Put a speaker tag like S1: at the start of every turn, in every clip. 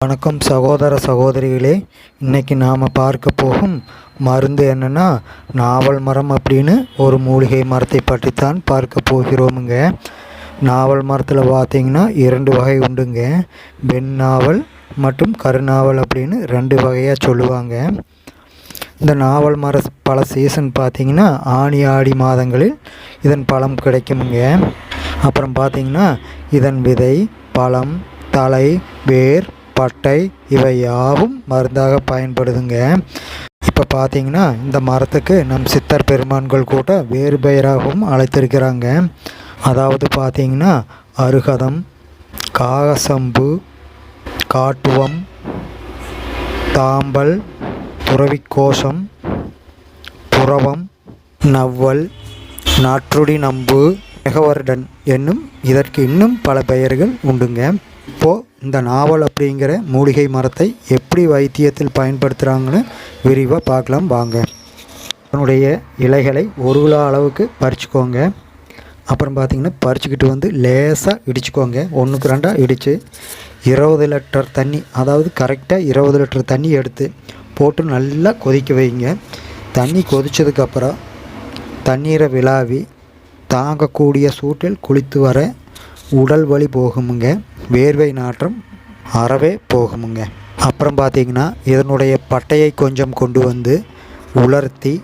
S1: வணக்கம் சகோதர சகோதரிகளே இன்றைக்கி நாம் பார்க்க போகும் மருந்து என்னென்னா நாவல் மரம் அப்படின்னு ஒரு மூலிகை மரத்தை பற்றித்தான் பார்க்க போகிறோமுங்க. நாவல் மரத்தில் பார்த்தீங்கன்னா இரண்டு வகை உண்டுங்க. வெண் நாவல் மற்றும் கருநாவல் அப்படின்னு ரெண்டு வகையாக சொல்லுவாங்க. இந்த நாவல் மர பல சீசன் பார்த்திங்கன்னா ஆணி ஆடி மாதங்களில் இதன் பழம் கிடைக்குங்க அப்புறம் பார்த்தீங்கன்னா இதன் விதை பழம் தலை வேர் பட்டை இவை யாவும் மருந்தாக பயன்படுதுங்க. இப்போ பார்த்தீங்கன்னா இந்த மரத்துக்கு நம் சித்தர் பெருமான்கள் கூட வேறு பெயராகவும் அழைத்திருக்கிறாங்க. அதாவது பார்த்தீங்கன்னா அருகதம் காகசம்பு காட்டுவம் தாம்பல் துறவிக்கோஷம் புறவம் நவ்வல் நாற்றுடி நம்பு மெகவர்டன் என்னும் இதற்கு இன்னும் பல பெயர்கள் உண்டுங்க. இப்போது இந்த நாவல் அப்படிங்கிற மூலிகை மரத்தை எப்படி வைத்தியத்தில் பயன்படுத்துகிறாங்கன்னு விரிவாக பார்க்கலாம் வாங்க. அதனுடைய இலைகளை ஒரு கிலோ அளவுக்கு பறிச்சுக்கோங்க. அப்புறம் பார்த்திங்கன்னா பறிச்சுக்கிட்டு வந்து லேசாக இடிச்சுக்கோங்க. ஒன்றுக்கு ரெண்டாக இடித்து இருபது லிட்டர் தண்ணி அதாவது கரெக்டாக இருபது லிட்டர் தண்ணி எடுத்து போட்டு நல்லா கொதிக்க வைங்க. தண்ணி கொதித்ததுக்கப்புறம் தண்ணீரை விளாவி தாங்கக்கூடிய சூட்டில் குளித்து வர உடல் வலி போகுமுங்க. வேர்வை நாற்றம் அறவே போகுமுங்க. அப்புறம் பார்த்திங்கன்னா இதனுடைய பட்டையை கொஞ்சம் கொண்டு வந்து உலர்த்தி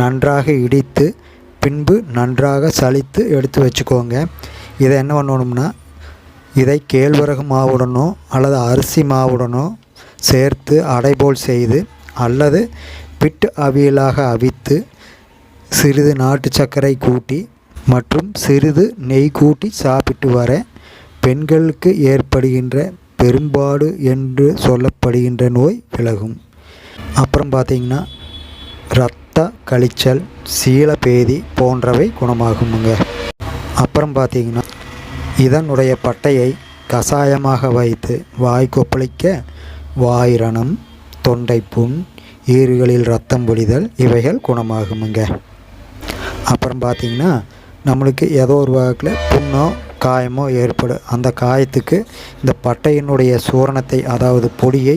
S1: நன்றாக இடித்து பின்பு நன்றாக சலித்து எடுத்து வச்சுக்கோங்க. இதை என்ன பண்ணணும்னா இதை கேழ்வரகு மாவுடனோ அல்லது அரிசி மாவுடனோ சேர்த்து அடைபோல் செய்து அல்லது பிட்டு அவியலாக அவித்து சிறிது நாட்டு சர்க்கரை கூட்டி மற்றும் சிறிது நெய் கூட்டி சாப்பிட்டு வர பெண்களுக்கு ஏற்படுகின்ற பெரும்பாடு என்று சொல்லப்படுகின்ற நோய் விலகும். அப்புறம் பார்த்திங்கன்னா இரத்த கழிச்சல் சீலபேதி போன்றவை குணமாகுமுங்க. அப்புறம் பார்த்திங்கன்னா இதனுடைய பட்டையை கஷாயமாக வைத்து வாய் கொப்பளிக்க வாயிரணம் தொண்டைப்புண் ஈறுகளில் ரத்தம் பொழிதல் இவைகள் குணமாகுமுங்க. அப்புறம் பார்த்திங்கன்னா நம்மளுக்கு ஏதோ ஒரு வாக்கில் புண்ணோ காயமோ ஏற்படும் அந்த காயத்துக்கு இந்த பட்டையினுடைய சூரணத்தை அதாவது பொடியை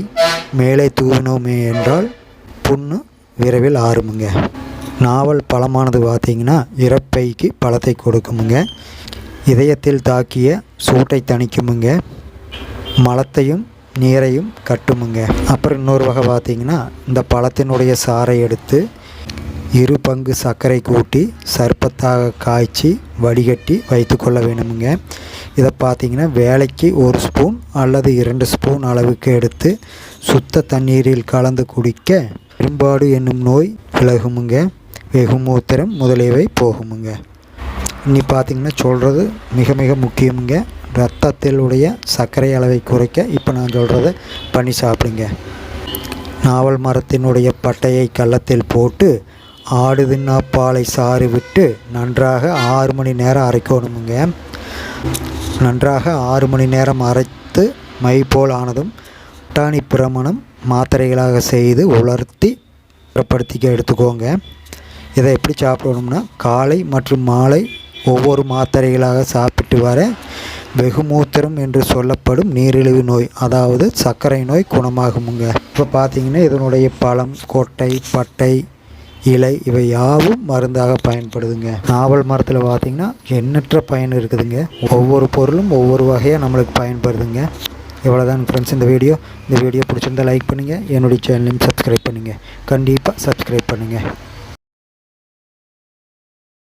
S1: மேலே தூவினோமே என்றால் புண்ணு விரைவில் ஆறுமுங்க. நாவல் பழமானது பார்த்திங்கன்னா இறப்பைக்கு பழத்தை கொடுக்குமுங்க. இதயத்தில் தாக்கிய சூட்டை தணிக்குமுங்க. மலத்தையும் நீரையும் கட்டுமுங்க. அப்புறம் இன்னொரு வகை பார்த்திங்கன்னா இந்த பழத்தினுடைய சாறை எடுத்து இரு பங்கு சர்க்கரை கூட்டி சர்ப்பத்தாக காய்ச்சி வடிகட்டி வைத்து கொள்ள வேணுமுங்க இதை பார்த்தீங்கன்னா வேலைக்கு ஒரு ஸ்பூன் அல்லது இரண்டு ஸ்பூன் அளவுக்கு எடுத்து சுத்த தண்ணீரில் கலந்து குடிக்க பெரும்பாடு என்னும் நோய் விலகுமுங்க. வெகுமூத்திரம் முதலியவை போகுமுங்க. இனி பார்த்திங்கன்னா சொல்கிறது மிக மிக முக்கியமுங்க. ரத்தத்தில் சர்க்கரை அளவை குறைக்க இப்போ நான் சொல்கிறத பண்ணி சாப்பிடுங்க. நாவல் மரத்தினுடைய பட்டையை கள்ளத்தில் போட்டு ஆடு தின்னா பாலை சாறு விட்டு நன்றாக ஆறு மணி நேரம் அரைக்கணுமுங்க. நன்றாக ஆறு மணி நேரம் அரைத்து மை போல் ஆனதும் பட்டாணி பிரமணம் மாத்திரைகளாக செய்து உலர்த்தி புறப்படுத்திக்க எடுத்துக்கோங்க. இதை எப்படி சாப்பிடணும்னா காலை மற்றும் மாலை ஒவ்வொரு மாத்திரைகளாக சாப்பிட்டு வர வெகுமூத்திரம் என்று சொல்லப்படும் நீரிழிவு நோய் அதாவது சர்க்கரை நோய் குணமாகுமுங்க. இப்போ பார்த்தீங்கன்னா இதனுடைய பழம் கொட்டை பட்டை இலை இவை யாவும் மருந்தாக பயன்படுதுங்க. நாவல் மரத்தில் பார்த்திங்கன்னா எண்ணற்ற பயன் இருக்குதுங்க. ஒவ்வொரு பொருளும் ஒவ்வொரு வகையாக நம்மளுக்கு பயன்படுதுங்க. இவ்வளோதான் ஃப்ரெண்ட்ஸ் இந்த வீடியோ. இந்த வீடியோ பிடிச்சிருந்தால் லைக் பண்ணுங்கள் என்னுடைய சேனலையும் சப்ஸ்கிரைப் பண்ணுங்கள் கண்டிப்பாக சப்ஸ்கிரைப் பண்ணுங்கள்